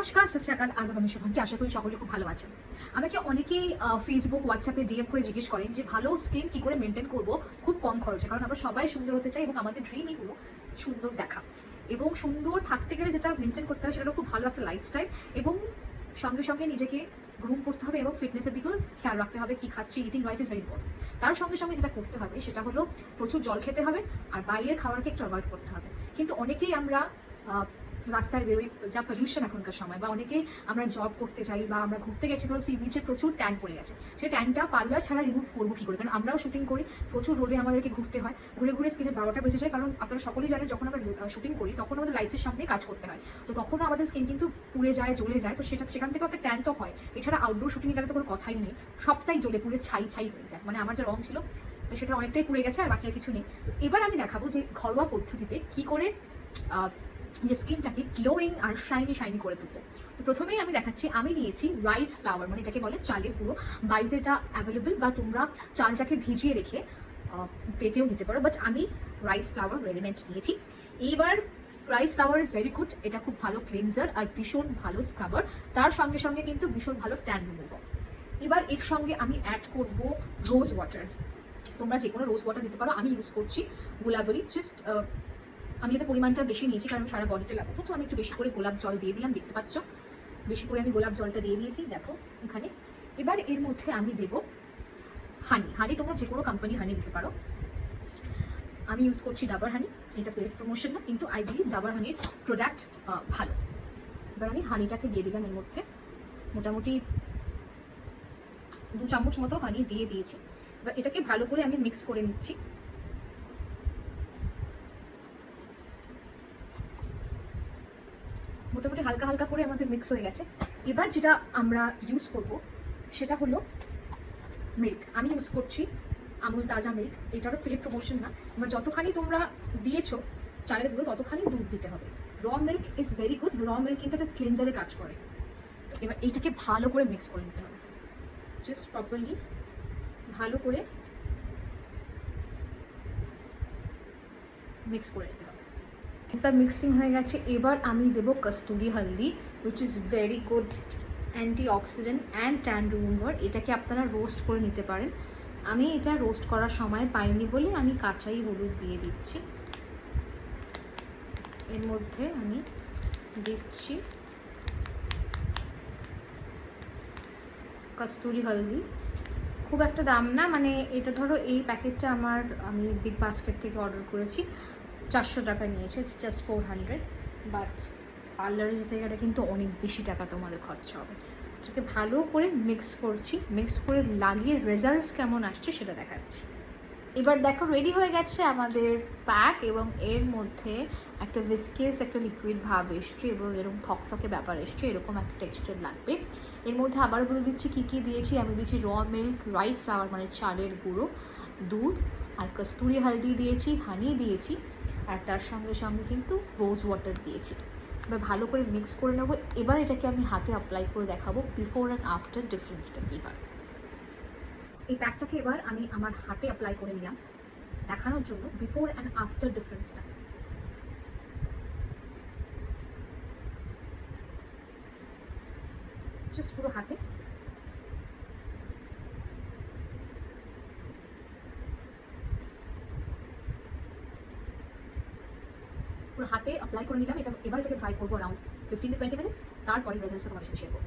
নমস্কার সস্যাকাল আদাব আমি শুভাঙ্কি আশা করি সকলে খুব ভালো আছেন। আমাকে অনেকেই ফেসবুক হোয়াটসঅ্যাপে ডিএম করে জিজ্ঞেস করেন যে ভালো স্কিন কি করে মেনটেন করব? খুব কম খরচে, কারণ আমরা সবাই সুন্দর হতে চাই এবং আমাদের ড্রিমই হলো সুন্দর দেখা। এবং সুন্দর থাকতে গেলে যেটা মেনটেন করতে হয় সেটা খুব ভালো একটা লাইফস্টাইল এবং সঙ্গে সঙ্গে নিজেকে গ্রুম করতে হবে এবং ফিটনেসের দিকেও খেয়াল রাখতে হবে কি খাচ্ছি eating right is very important তার সঙ্গে সঙ্গে যেটা করতে হবে সেটা হলো প্রচুর জল খেতে হবে আর বাইরের খাবারকে একটু অ্যাভয়েড করতে হবে। কিন্তু অনেকেই আমরা রাস্তায় বেরোই, যা পলিউশন এখনকার সময়। বা অনেকে আমরা জব করতে চাই বা আমরা ঘুরতে গেছি, ধরো সি বিচে প্রচুর ট্যান পড়ে গেছে। সেই ট্যানটা পার্লার ছাড়া রিমুভ করব কি করে? কারণ আমরাও শুটিং করি, প্রচুর রোদে আমাদেরকে ঘুরতে হয়। ঘুরে ঘুরে স্কিনের বারোটা বেঁচে যায়, কারণ আপনারা সকলেই জানেন, যখন আমরা শুটিং করি, তখন আমাদের লাইটসের সামনে কাজ করতে হয়। তো তখনও আমাদের স্কিন কিন্তু পুড়ে যায়, জ্বলে যায়। তো সেটা, সেখান থেকে একটা ট্যান তো হয়। এছাড়া আউটডোর শুটিং গেলে তো কোনো কথাই নেই। সবটাই জ্বলে পুড়ে, ছাই ছাই হয়ে যায়। মানে আমার যে রং ছিল, তো সেটা অনেকটাই পুড়ে গেছে আর বাকি কিছু নেই। এবার আমি দেখাবো যে ঘরোয়া পদ্ধতিতে কি করে যে স্কিনটাকে গ্লোয়িং আর শাইনি শাইনি করে তুলবো তো প্রথমেই আমি দেখাচ্ছি, আমি নিয়েছি রাইস ফ্লাওয়ার মানে এটাকে বলে চালের গুঁড়ো। বাড়িতে এটা অ্যাভেলেবেল বা তোমরা চালটাকে ভিজিয়ে রেখে বেটেও নিতে পারো বাট আমি রাইস ফ্লাওয়ার রেডিমেড নিয়েছি। এইবার rice flour is very good এটা খুব ভালো ক্লিনজার আর ভীষণ ভালো স্ক্রাবার তার সঙ্গে সঙ্গে কিন্তু ভীষণ ভালো ট্যান রিমুভার এবার এর সঙ্গে আমি অ্যাড করব রোজ ওয়াটার তোমরা যে কোনো রোজ ওয়াটার দিতে পারো, আমি ইউজ করছি গোলাপরি জাস্ট আমি যাতে পরিমাণটা বেশি নিয়েছি, কারণ সারা বডিতে লাগাবো তো আমি একটু বেশি করে গোলাপ জল দিয়ে দিলাম, দেখতে পাচ্ছ? বেশি করে আমি গোলাপ জলটা দিয়ে দিয়েছি, দেখো, এখানে। এবার এর মধ্যে আমি দেব হানি হানি তোমরা যে কোনো কোম্পানি হানি দিতে পারো। আমি ইউজ করছি ডাবার হানি এটা পেড প্রমোশন না, কিন্তু আই বিলিভ ডাবার হানির প্রোডাক্ট ভালো। এবার আমি হানিটাকে দিয়ে দিলাম এর মধ্যে। মোটামুটি দু চামচ মতো হানি দিয়ে দিয়েছি। এবার এটাকে ভালো করে আমি মিক্স করে নিচ্ছি। মোটামুটি হালকা হালকা করে আমাদের মিক্স হয়ে গেছে। এবার যেটা আমরা ইউজ করব, সেটা হলো মিল্ক আমি ইউজ করছি আমুল তাজা মিল্ক এটারও পেড প্রমোশন না। এবার যতখানি তোমরা দিয়েছ, চালের গুঁড়ো ততখানি দুধ দিতে হবে। Raw milk is very good raw milk কিন্তু একটা ক্লিনজারে কাজ করে। এবার এইটাকে ভালো করে মিক্স করে নিতে হবে। জাস্ট প্রপারলি ভালো করে মিক্স করে নিতে হবে। এটা মিক্সিং হয়ে গেছে। এবার আমি দেব Kasturi haldi which is very good anti oxidant and tan remover এটাকে আপনারা রোস্ট করে নিতে পারেন। আমি এটা রোস্ট করার সময় পাইনি বলে আমি কাঁচাই হলুদ দিয়ে দিচ্ছি। এর মধ্যে আমি দিচ্ছি কস্তুরি হলদি। খুব একটা দাম না মানে এটা ধরো এই প্যাকেটটা আমার, আমি বিগ বাস্কেট থেকে অর্ডার করেছি। চারশো টাকা নিয়েছে it's just four hundred but পার্লারে যেতে গেলে কিন্তু অনেক বেশি টাকা তোমাদের খরচা হবে। এটাকে ভালো করে মিক্স করছি মিক্স করে লাগিয়ে রেজাল্টস কেমন আসছে সেটা দেখাচ্ছি। এবার দেখো রেডি হয়ে গেছে আমাদের প্যাক এবং এর মধ্যে একটা বিস্কেস একটা লিকুইড ভাব এসছে এবং এরকম থকথকে ব্যাপার এসছে, এরকম একটা টেক্সচার লাগবে। এর মধ্যে আবার বলে দিচ্ছি কী কী দিয়েছি। আমি দিয়েছি র মিল্ক রাইস ফ্লাওয়ার মানে চালের গুঁড়ো, দুধ আর কস্তুরি হালদি দিয়েছি, হানি দিয়েছি, আর তার সঙ্গে সঙ্গে কিন্তু রোজ ওয়াটার দিয়েছি। এবার ভালো করে মিক্স করে নেব। এবার এটাকে আমি হাতে অ্যাপ্লাই করে দেখাবো বিফোর অ্যান্ড আফটার ডিফারেন্সটা কী হয়। এই প্যাকটাকে এবার আমি আমার হাতে অ্যাপ্লাই করে নিলাম। দেখানোর জন্য বিফোর অ্যান্ড আফটার ডিফারেন্সটা জাস্ট পুরো হাতে পুরো হাতে অ্যাপ্লাই করে নিলাম, এটা এবার এটাকে ট্রাই করব around fifteen to twenty minutes তারপরে রেজাল্টটা তোমাদের সাথে শেয়ার করব।